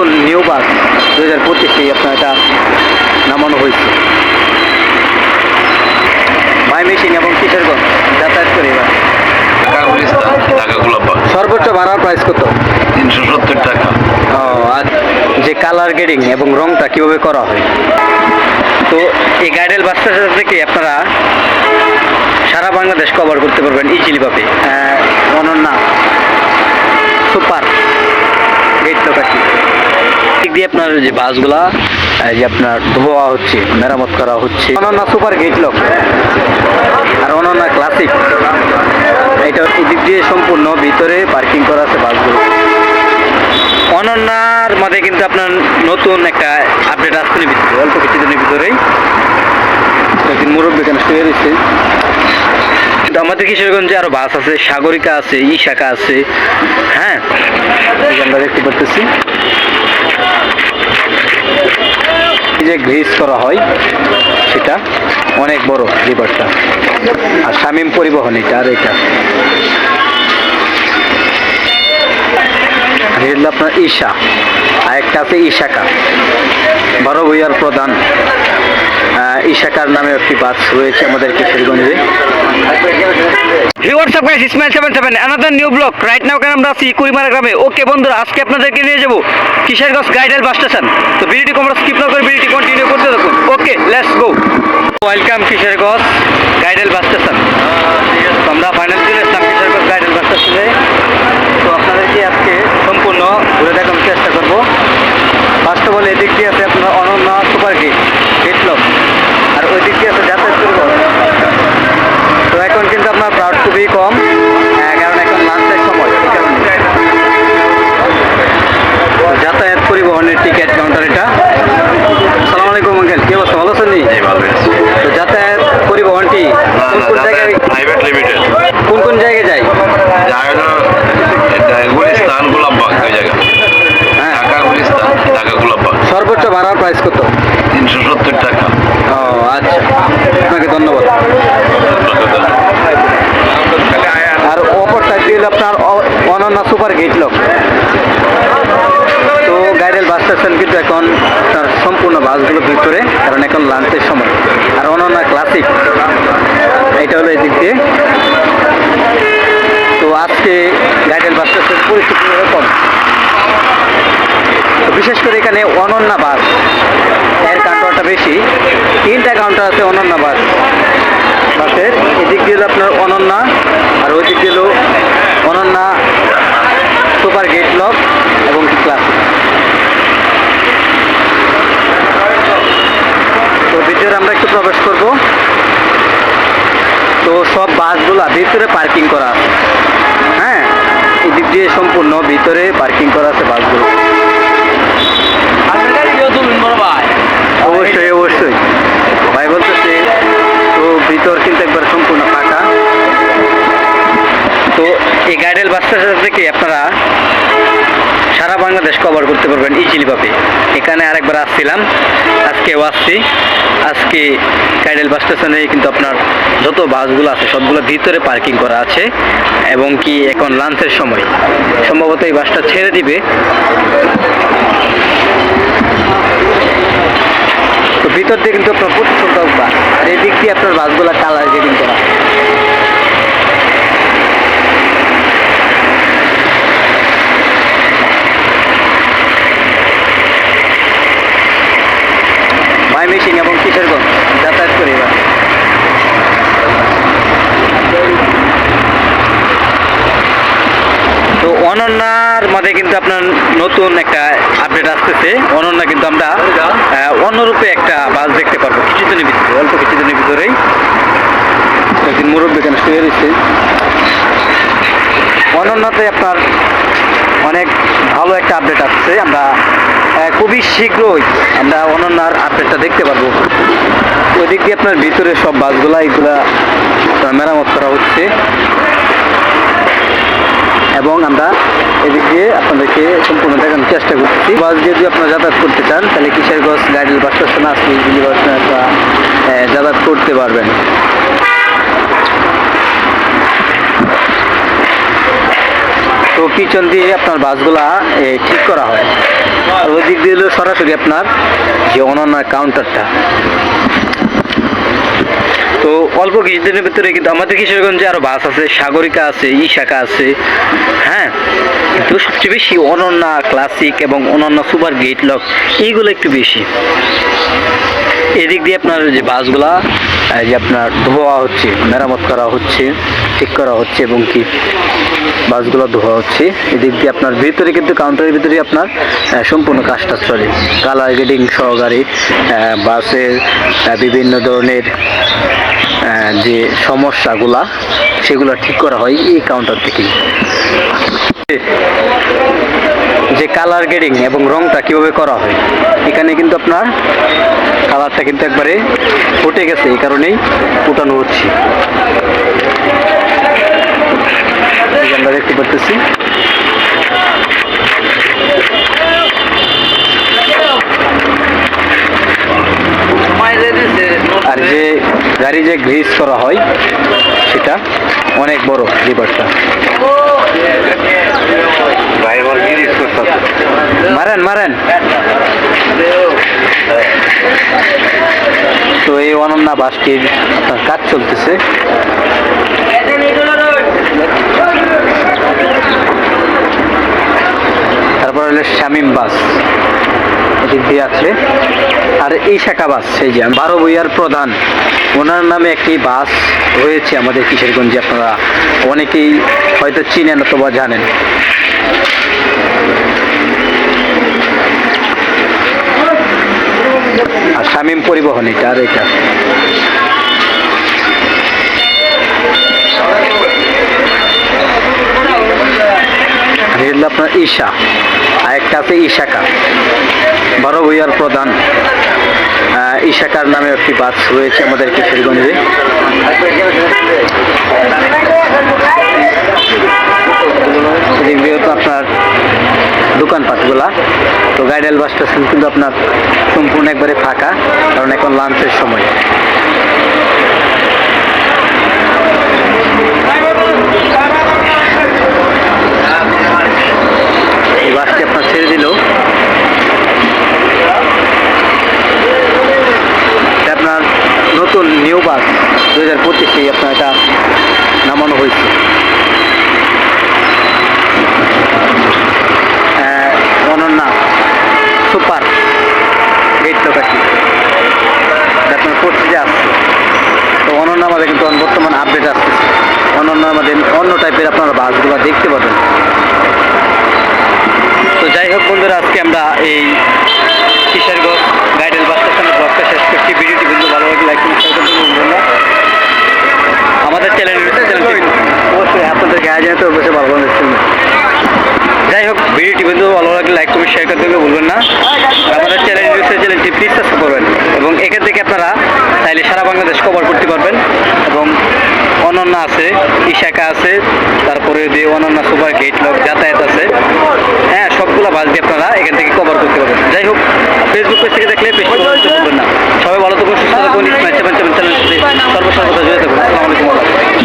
নতুন new bus দু হাজার পঁচিশে আপনার এটা নামানো হয়েছে। মাইমেসিং এবং কিশোরগঞ্জ যাতায়াত করে এবার। সর্বোচ্চ ভাড়ার প্রাইস কত? তিনশো সত্তর টাকা। ও আর যে কালার গ্রেডিং এবং রংটা কীভাবে করা হয়? তো এই গাইডেল বাসটা থেকে আপনারা সারা বাংলাদেশ কভার করতে পারবেন ইজিলি ভাবে। আহ, অনন্যা সুপার গেট লোকাটি দিক দিয়ে আপনার যে বাসগুলা, এই যে আপনার ধোয়া হচ্ছে, মেরামত করা হচ্ছে। Ananya super gate lock. আর অনন্যা ক্লাসিক। এটা এদিক দিয়ে সম্পূর্ণ, ভিতরে পার্কিং করা আছে বাসগুলো। অনন্যার মধ্যে কিন্তু আপনার নতুন একটা আপডেট আসছে ভিতরে, অল্প কিছুদিনের ভিতরেই। একদিন মুরব্বী এখানে শুয়ে রয়েছে। কিন্তু আমাদের কিশোরগঞ্জে আরও বাস আছে, সাগরিকা আছে ই শাখা আছে। হ্যাঁ? আমরা দেখতে পারতেছি। যে গ্রিস করা হয়, সেটা অনেক বড় রিভারটা আর শামীম পরিবহন এটা, আর এটা। এটা আপনার ঈশা। আর একটা আছে ঈশাকা। বড় বইয়ার প্রধান। আহ, ঈশাকার নামে একটি বাস রয়েছে আমাদের কিশোরগঞ্জে। Of guys Ismail seven seven another new block right now কেন আমরা আছি কুড়িমারা গ্রামে। ওকে বন্ধুরা আজকে আপনাদেরকে নিয়ে যাব কিশোরগঞ্জ গাইডেল বাস স্টেশন। তো ভিডিওটি কোমরা স্কিপ না করে ভিডিওটি কন্টিনিউ করতে থাকুন। Okay let's go welcome Kishoreganj গাইডেল bus station তো আমরা ফাইনাল চলে এসলাম কিশোরগঞ্জ গাইডেল বাস স্টেশনে তো আপনাদেরকে আজকে সম্পূর্ণ ঘুরে দেখানোর চেষ্টা করব ফার্স্ট অফ অল এদিক দিয়ে আছে আপনার Ananya super gate gate lock আর ওই দিক দিয়ে আছে যাতায়াত করব তো এখন হলো আপনার অনন্যা সুপার গেট লক। তো গাইডেল বাস স্টেশন কিন্তু এখন তার সম্পূর্ণ বাসগুলো ভিতরে, কারণ এখন লাঞ্চের সময়। আর অনন্যা ক্লাসিক এটা হলো এদিক দিয়ে। তো আজকে গাইডেল বাস স্টেশনের পরিস্থিতি এরকম। বিশেষ করে এখানে অনন্যা বাসের কাউন্টারটা বেশি। তিনটা কাউন্টার আছে অনন্যা বাস, বাসের। এদিক দিয়ে আপনার অনন্যা আর ওই দিক দিয়ে হলো অনন্যা সুপার গেট ব্লক এবং ক্লাস তো ভিতরে আমরা একটু প্রবেশ করব তো সব বাসগুলো ভিতরে পার্কিং করা আছে। হ্যাঁ? এদিক দিয়ে সম্পূর্ণ ভিতরে পার্কিং করা আছে বাসগুলো। অবশ্যই অবশ্যই। ভাই বলতেছে তো ভিতর কিন্তু একবার সম্পূর্ণ ফাঁকা। তো এই গাইডেল বাসটা থেকে আপনারা বাংলাদেশ কভার করতে পারবেন ইজিলি ভাবে। এখানে আরেকবার আসছিলাম আজকেও আসছি। আজকে গাইডেল বাস স্টেশনে কিন্তু আপনার যত বাসগুলো আছে, সবগুলো ভিতরে পার্কিং করা আছে এবং কি এখন লাঞ্চের সময়। সম্ভবত এই বাসটা ছেড়ে দিবে। তো ভিতর দিয়ে কিন্তু আপনার প্রচুর বাস আর এই দিক দিয়ে আপনার বাসগুলো কালার গ্রেডিং করা মাইমেসিং এবং কিশোরগঞ্জ যাতায়াত করে এবার তো অনন্যার মধ্যে কিন্তু আপনার নতুন একটা আপডেট আসতেছে। অনন্যা কিন্তু আমরা অন্যরূপে একটা বাস দেখতে পারব। কিছুদিনের ভিতরে, অল্প কিছুদিনের ভিতরেই। একদিন মুরব্বী এখানে শুয়ে রয়েছে। অনন্যাতে আপনার অনেক ভালো একটা আপডেট আসছে। আমরা খুবই শীঘ্রই আমরা অনন্যার আপডেটটা দেখতে পারব। ওই দিক দিয়ে আপনার ভিতরে সব বাসগুলা, এগুলা মেরামত করা হচ্ছে। এবং আমরা এদিক দিয়ে আপনাদেরকে সম্পূর্ণ দেখানোর চেষ্টা করতেছি বাস দিয়ে যদি আপনারা যাতায়াত করতে চান, তাহলে কিশোরগঞ্জ গাইডেল বাস স্টেশন আসলে ইজিলি বাস যাতায়াত করতে পারবেন। তো কিচন দিয়ে আপনার বাসগুলা ঠিক করা হয়। আর ওই হলো সরাসরি আপনার যে অনন্য কাউন্টারটা তো অল্প কিছুদিনের ভিতরে কিন্তু আমাদের কিশোরগঞ্জে আরও বাস আছে, সাগরিকা আছে ই শাখা আছে হ্যাঁ? কিন্তু সবচেয়ে বেশি অনন্যা, ক্লাসিক এবং অনন্যা সুপার গেট লক এইগুলো একটু বেশি। এদিক দিয়ে আপনার যে বাসগুলা যে আপনার ধোয়া হচ্ছে, মেরামত করা হচ্ছে, ঠিক করা হচ্ছে এবং কি বাসগুলো ধোয়া হচ্ছে। এদিক দিয়ে আপনার ভিতরে কিন্তু কাউন্টারের ভিতরে আপনার সম্পূর্ণ কাজটা চলে। কালার গেডিং সহকারে বাসের বিভিন্ন ধরনের যে সমস্যাগুলা, সেগুলো ঠিক করা হয় এই কাউন্টার থেকেই। যে কালার গ্রেডিং এবং রংটা কীভাবে করা হয়, এখানে কিন্তু আপনার কালারটা কিন্তু একবারে ফুটে গেছে, এই কারণেই ফুটানো হচ্ছে। আমরা দেখতে পাচ্ছি আর যে গাড়ি যে গ্রিস করা হয়, সেটা অনেক বড় করতেছে মারেন মারেন। তো এই অনন্যা বাসটির কাজ চলতেছে। তারপর হলো শামিম বাস। দিয়ে আছে। আর এই শাখা বাস সেই যে বারো বইয়ার প্রধান, ওনার নামে একটি বাস রয়েছে আমাদের কিশোরগঞ্জে, আপনারা অনেকেই হয়তো চিনেন অথবা জানেন। শামীম পরিবহন, এটা আর এটা। আপনার ঈশা, আর একটা আছে ঈশাকা বড় বইয়ার প্রধান। ঈশাকার নামে একটি বাস রয়েছে আমাদের কিশোরগঞ্জে। আপনার দোকানপাটগুলা তো গাইডাল বাস স্টেশন কিন্তু আপনার সম্পূর্ণ একবারে ফাঁকা কারণ এখন লাঞ্চের সময় এই বাসটি আপনার ছেড়ে দিল এটা আপনার নতুন নিউ বাস দু হাজার পঁচিশে আপনার এটা নামানো হয়েছে আহ, অনন্যা সুপার গেট লোকাটি আপনার পঁচিশে আসছে তো অনন্য আমাদের কিন্তু বর্তমান আপডেট আসতেছে অন্য আমাদের অন্য টাইপের আপনারা বাসগুলো দেখতে পাবেন। তো যাই হোক বন্ধুরা, আজকে আমরা এই অনন্য আছে ইশাকা আছে তারপরে যে অনন্য সুপার গেট লক যাতায়াত আছে হ্যাঁ সবগুলো বাস দিয়ে আপনারা এখান থেকে কভার করতে পারবেন যাই হোক ফেসবুক পেজ থেকে দেখলে সবাই ভালো থাকুন সুস্থ থাকুন সর্বসর্বদা জড়িয়ে থাকুন আসসালামু